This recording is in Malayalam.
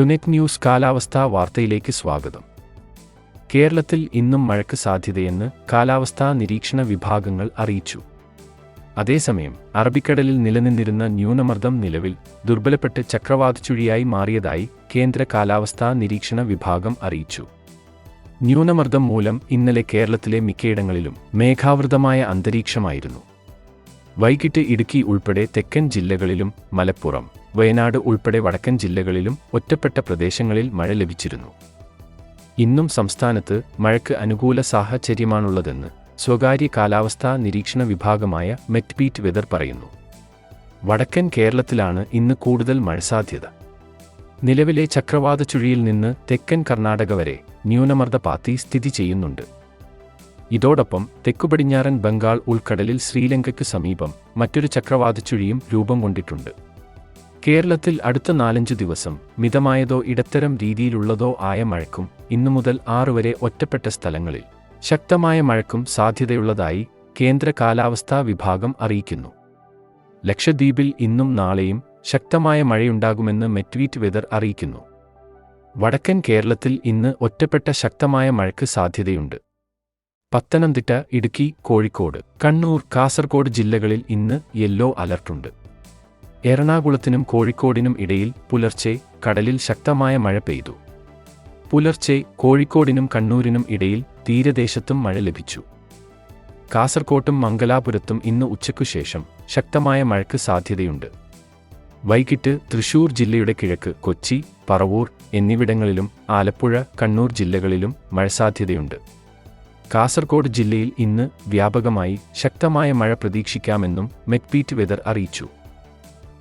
ടുനെറ്റ് ന്യൂസ് കാലാവസ്ഥാ വാർത്തയിലേക്ക് സ്വാഗതം. കേരളത്തിൽ ഇന്നും മഴയ്ക്ക് സാധ്യതയെന്ന് കാലാവസ്ഥാ നിരീക്ഷണ വിഭാഗങ്ങൾ അറിയിച്ചു. അതേസമയം അറബിക്കടലിൽ നിലനിന്നിരുന്ന ന്യൂനമർദ്ദം നിലവിൽ ദുർബലപ്പെട്ട് ചക്രവാത ചുഴിയായി മാറിയതായി കേന്ദ്ര കാലാവസ്ഥാ നിരീക്ഷണ വിഭാഗം അറിയിച്ചു. ന്യൂനമർദ്ദം മൂലം ഇന്നലെ കേരളത്തിലെ മിക്കയിടങ്ങളിലും മേഘാവൃതമായ അന്തരീക്ഷമായിരുന്നു. വൈകിട്ട് ഇടുക്കി ഉൾപ്പെടെ തെക്കൻ ജില്ലകളിലും മലപ്പുറം വയനാട് ഉൾപ്പെടെ വടക്കൻ ജില്ലകളിലും ഒറ്റപ്പെട്ട പ്രദേശങ്ങളിൽ മഴ ലഭിച്ചിരുന്നു. ഇന്നും സംസ്ഥാനത്ത് മഴയ്ക്ക് അനുകൂല സാഹചര്യമാണുള്ളതെന്ന് സ്വകാര്യ കാലാവസ്ഥാ നിരീക്ഷണ വിഭാഗമായ മെറ്റ്പീറ്റ് വെതർ പറയുന്നു. വടക്കൻ കേരളത്തിലാണ് ഇന്ന് കൂടുതൽ മഴ സാധ്യത. നിലവിലെ ചക്രവാത ചുഴിയിൽ നിന്ന് തെക്കൻ കർണാടക വരെ ന്യൂനമർദ്ദ പാത്തി സ്ഥിതി ചെയ്യുന്നുണ്ട്. ഇതോടൊപ്പം തെക്കുപടിഞ്ഞാറൻ ബംഗാൾ ഉൾക്കടലിൽ ശ്രീലങ്കയ്ക്ക് സമീപം മറ്റൊരു ചക്രവാത ചുഴിയും രൂപം കൊണ്ടിട്ടുണ്ട്. കേരളത്തിൽ അടുത്ത നാലഞ്ച് ദിവസം മിതമായതോ ഇടത്തരം രീതിയിലുള്ളതോ ആയ മഴയ്ക്കും ഇന്നു മുതൽ ആറ് വരെ ഒറ്റപ്പെട്ട സ്ഥലങ്ങളിൽ ശക്തമായ മഴക്കും സാധ്യതയുള്ളതായി കേന്ദ്ര കാലാവസ്ഥാ വിഭാഗം അറിയിക്കുന്നു. ലക്ഷദ്വീപിൽ ഇന്നും നാളെയും ശക്തമായ മഴയുണ്ടാകുമെന്ന് മെറ്റ്വീറ്റ് വെതർ അറിയിക്കുന്നു. വടക്കൻ കേരളത്തിൽ ഇന്ന് ഒറ്റപ്പെട്ട ശക്തമായ മഴയ്ക്ക് സാധ്യതയുണ്ട്. പത്തനംതിട്ട ഇടുക്കി കോഴിക്കോട് കണ്ണൂർ കാസർഗോഡ് ജില്ലകളിൽ ഇന്ന് യെല്ലോ അലർട്ടുണ്ട്. എറണാകുളത്തിനും കോഴിക്കോടിനും ഇടയിൽ പുലർച്ചെ കടലിൽ ശക്തമായ മഴ പെയ്തു. പുലർച്ചെ കോഴിക്കോടിനും കണ്ണൂരിനും ഇടയിൽ തീരദേശത്തും മഴ ലഭിച്ചു. കാസർകോട്ടും മംഗലാപുരത്തും ഇന്ന് ഉച്ചയ്ക്കു ശേഷം ശക്തമായ മഴയ്ക്ക് സാധ്യതയുണ്ട്. വൈകിട്ട് തൃശൂർ ജില്ലയുടെ കിഴക്ക് കൊച്ചി പറവൂർ എന്നിവിടങ്ങളിലും ആലപ്പുഴ കണ്ണൂർ ജില്ലകളിലും മഴ സാധ്യതയുണ്ട്. കാസർഗോഡ് ജില്ലയിൽ ഇന്ന് വ്യാപകമായി ശക്തമായ മഴ പ്രതീക്ഷിക്കാമെന്നും മെക്പീറ്റ് വെതർ അറിയിച്ചു.